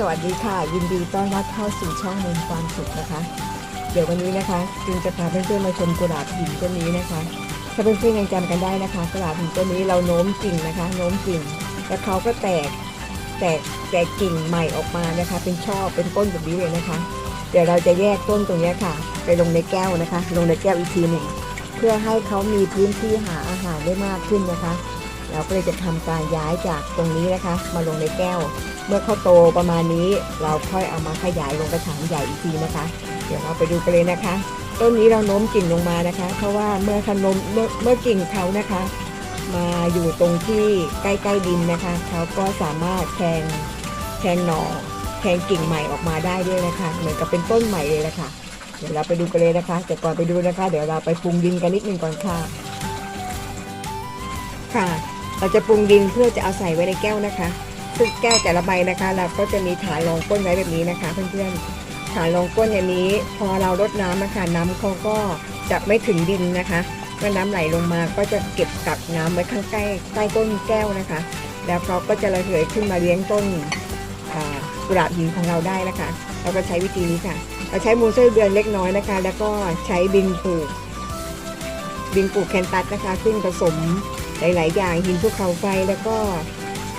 สวัสดีค่ะ ยินดีต้อนรับเข้าสู่ช่องมุมความสุขนะคะ เดี๋ยววันนี้นะคะจึงจะพาเพื่อนๆมาชมกุหลาบหินต้นนี้นะคะ ถ้าเพื่อนๆยังจำกันได้นะคะกุหลาบหินต้นนี้เราโน้มกิ่งนะคะ โน้มกิ่งแล้วเขาก็แตกแตกแตกกิ่งใหม่ออกมานะคะ เป็นช่อเป็นต้นแบบนี้เลยนะคะ เดี๋ยวเราจะแยกต้นตรงนี้ค่ะ ไปลงในแก้วนะคะ ลงในแก้วอีกทีหนึ่งเพื่อให้เขามีพื้นที่หาอาหารได้มากขึ้นนะคะ เราก็เลยจะทำการย้ายจากตรงนี้นะคะ มาลงในแก้ว เมื่อเขาโตประมาณนี้เราค่อยเอามาขยายลงกระถางใหญ่อีกทีนะคะ เดี๋ยวเราไปดูกันเลยนะคะ ต้นนี้เราโน้มกิ่งลงมานะคะ เพราะว่าเมื่อขนมเมื่อเมื่อกิ่งเขานะคะ มาอยู่ตรงที่ใกล้ๆดินนะคะเขาก็สามารถแทงแทงหน่อแทงกิ่งใหม่ออกมาได้ด้วยนะคะเหมือนกับเป็นต้นใหม่เลยละค่ะเดี๋ยวเราไปดูกันเลยนะคะ แต่ก่อนไปดูนะคะ เดี๋ยวเราไปปรุงดินกันนิดนึงก่อนค่ะ ค่ะ เราจะปรุงดินเพื่อจะเอาใส่ไว้ในแก้วนะคะ ซึ่งแก้วแต่ละใบนะคะ เราก็จะมีฐานรองก้นไว้แบบนี้นะคะเพื่อนๆฐานรองก้นอย่างนี้ พอเรารดน้ำนะคะน้ำเขาก็จะไม่ถึงดินนะคะเมื่อน้ำไหลลงมาก็จะเก็บกักน้ำไว้ข้างใกล้ใต้ต้นแก้วนะคะ แล้วเขาก็จะระเหยขึ้นมาเลี้ยงต้นกุหลาบหินของเราได้นะคะ เราก็ใช้วิธีนี้ค่ะ เราใช้มูลไส้เดือนเล็กน้อยนะคะ แล้วก็ใช้บินปลูกบินปลูกแคนตัสนะคะ ซึ่งผสมหลาย ๆ อย่างหินภูเขาไฟแล้วก็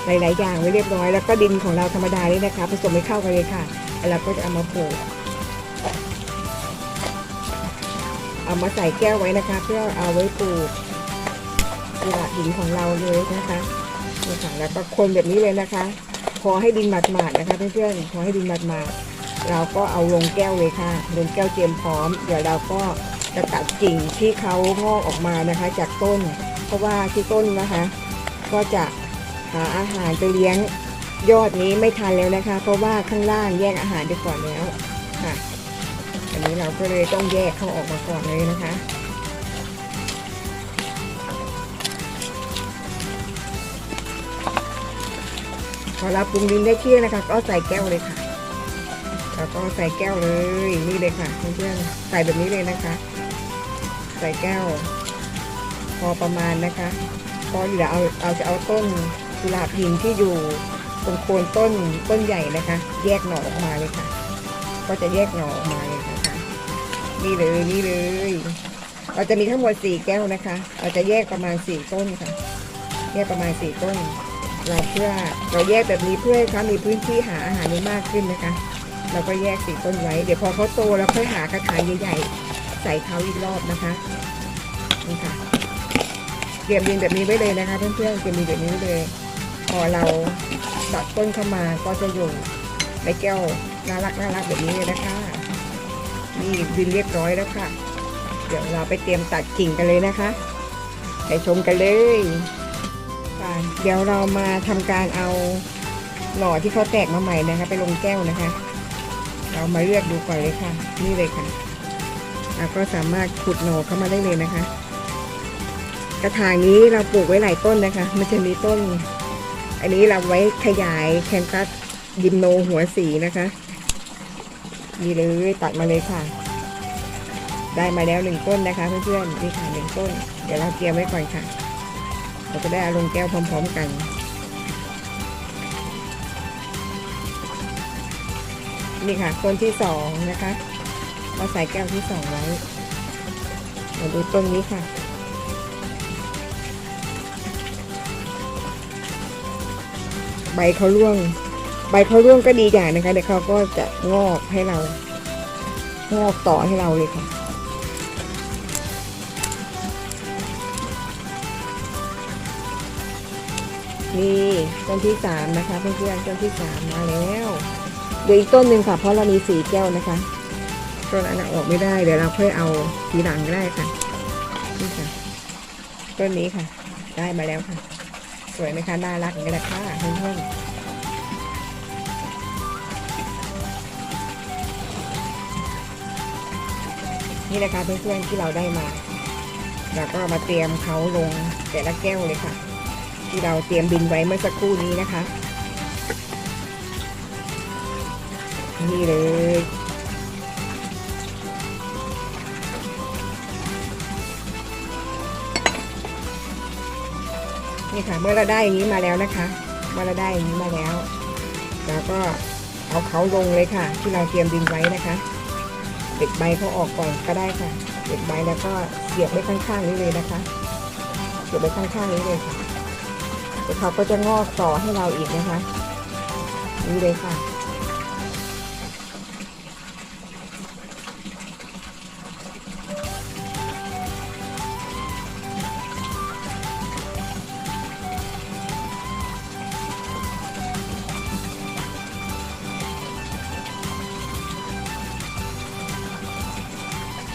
หลาย ๆ อย่างไว้เรียบร้อย แล้วก็ดินของเราธรรมดานี่นะคะผสมให้เข้ากันเลยค่ะแล้วเราก็จะเอามาปลูกเอามาใส่แก้วไว้นะคะ เพื่อเอาไว้ปลูกกุหลาบหินของเราเลยนะคะนี่ค่ะแล้วก็คนแบบนี้เลยนะคะพอให้ดินหมาดๆนะคะเพื่อนๆพอให้ดินหมาดๆเราก็เอาลงแก้วเลยค่ะลงแก้วเตรียมพร้อม เดี๋ยวเราก็จะตัดกิ่งที่เขางอกออกมานะคะ จากต้น เพราะว่าที่ต้นนะคะ ก็จะ หาอาหารไปเลี้ยงยอดนี้ไม่ทันแล้วนะคะ เพราะว่าข้างล่างแยกอาหารไปก่อนแล้วค่ะ อันนี้เราก็เลยต้องแยกเขาออกมาก่อนเลยนะคะพอเราปรุงดินได้ที่นะคะ ก็ใส่แก้วเลยค่ะแล้วก็ใส่แก้วเลยนี่เลยค่ะเพื่อนๆใส่แบบนี้เลยนะคะ ใส่แก้ว พอประมาณนะคะพอเดี๋ยวเอาเอาจะเอาต้น กุหลาบหินที่อยู่ตรงโคนต้นต้นใหญ่นะคะ แยกหน่อออกมาเลยค่ะ ก็จะแยกหน่อออกมาเลยนะคะ นี่เลยนี่เลย เราจะมีทั้งหมดสี่แก้วนะคะ เราจะแยกประมาณสี่ต้นค่ะ แยกประมาณสี่ต้น เราเพื่อเราแยกแบบนี้เพื่อให้เขามีพื้นที่หาอาหารได้มากขึ้นนะคะ เราก็แยกสี่ต้นไว้ เดี๋ยวพอเขาโตแล้วค่อยหากระถางใหญ่ๆใส่เขาอีกรอบนะคะนี่ค่ะเตรียมดินแบบนี้ไว้เลยนะคะเพื่อนๆเตรียมดินแบบนี้ไว้เลย พอเราตัดต้นเข้ามาก็จะอยู่ในแก้วน่ารักน่ารักแบบนี้เลยนะคะนี่ดินเรียบร้อยแล้วค่ะ เดี๋ยวเราไปเตรียมตัดกิ่งกันเลยนะคะ ไปชมกันเลยเดี๋ยวเรามาทำการเอาหน่อที่เขาแตกมาใหม่นะคะ ไปลงแก้วนะคะ เรามาเลือกดูก่อนเลยค่ะ นี่เลยค่ะเราก็สามารถขุดหน่อเข้ามาได้เลยนะคะ กระถางนี้เราปลูกไว้หลายต้นนะคะ มันจะมีต้น อันนี้เราไว้ขยายแคนตัสยิมโนหัวสีนะคะนี่เลยตัดมาเลยค่ะ ได้มาแล้วหนึ่งต้นนะคะเพื่อนๆนี่ค่ะหนึ่งต้น เดี๋ยวเราเตรียมไว้ก่อนค่ะ เราจะได้เอาลงแก้วพร้อม ๆ กันนี่ค่ะต้นที่สองนะคะ เราใส่แก้วที่สองไว้มาดูต้นนี้ค่ะ ใบเขาร่วง ใบเขาร่วงก็ดีอย่างนะคะเดี๋ยวเขาก็จะงอกให้เรา งอกต่อให้เราเลยค่ะนี่ต้นที่สามนะคะเพื่อนๆต้นที่สามมาแล้วเดี๋ยวอีกต้นหนึ่งค่ะ เพราะเรามีสีแก้วนะคะต้นอันนั้นออกไม่ได้เดี๋ยวเราค่อยเอาทีหลังก็ได้ค่ะนี่ค่ะต้นนี้ค่ะ ได้มาแล้วค่ะ สวยไหมคะ น่ารักอย่างนี้แหละค่ะเพื่อนๆนี่นะคะเพื่อนๆที่เราได้มาเราก็มาเตรียมเขาลงแต่ละแก้วเลยค่ะ ที่เราเตรียมบินไว้เมื่อสักครู่นี้นะคะ นี่เลย นี่ค่ะ เมื่อเราได้อย่างนี้มาแล้วนะคะ เมื่อเราได้อย่างนี้มาแล้วแล้วก็เอาเขาลงเลยค่ะ ที่เราเตรียมดินไว้นะคะเด็ดใบเขาออกก่อนก็ได้ค่ะเด็ดใบแล้วก็เสียบไว้ข้างๆนี้เลยนะคะ เสียบไว้ข้างๆนี้เลยค่ะเดี๋ยวเขาก็จะงอกต่อให้เราอีกนะคะ นี่เลยค่ะ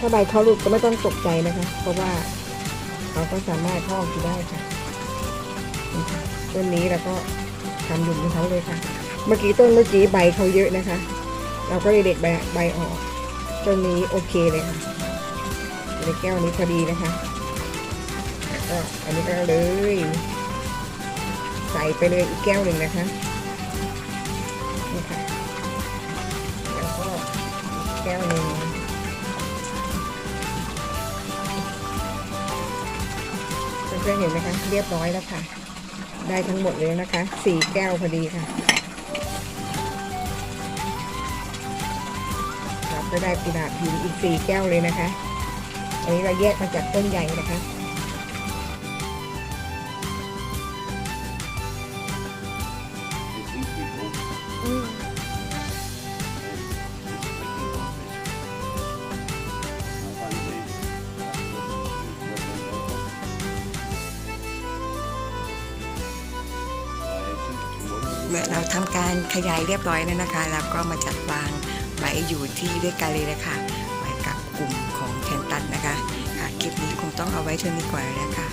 ถ้าใบเขาหลุดก็ไม่ต้องตกใจนะคะ เพราะว่าเขาก็สามารถพอกอยู่ได้ค่ะนี่ค่ะต้นนี้เราก็ทำหลุมให้เขาเลยค่ะ เมื่อกี้ต้นเมื่อกี้ใบเขาเยอะนะคะ เราก็เลยเด็ดใบใบออกต้นนี้โอเคเลยค่ะในแก้วนี้พอดีนะคะก็อันนี้ก็เลย ใส่ไปเลยอีกแก้วหนึ่งนะคะ เพื่อนๆเห็นไหมคะเรียบร้อยแล้วค่ะ ได้ทั้งหมดเลยนะคะสี่แก้วพอดีค่ะเราก็ได้กุหลาบหินอีกสี่แก้วเลยนะคะ อันนี้เราแยกมาจากต้นใหญ่นะคะ เมื่อเราทำการขยายเรียบร้อยแล้วนะคะเราก็มาจัดวางไว้อยู่ที่ด้วยกันเลยนะคะไว้กับกลุ่มของแคนตันนะคะค่ะคลิปนี้คงต้องเอาไว้เท่านี้ก่อนแล้วค่ะ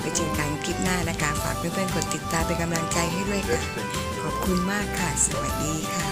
ไปเจอกันคลิปหน้านะคะ ฝากเพื่อนๆกดติดตามเป็นกำลังใจให้ด้วยค่ะ ขอบคุณมากค่ะ สวัสดีค่ะ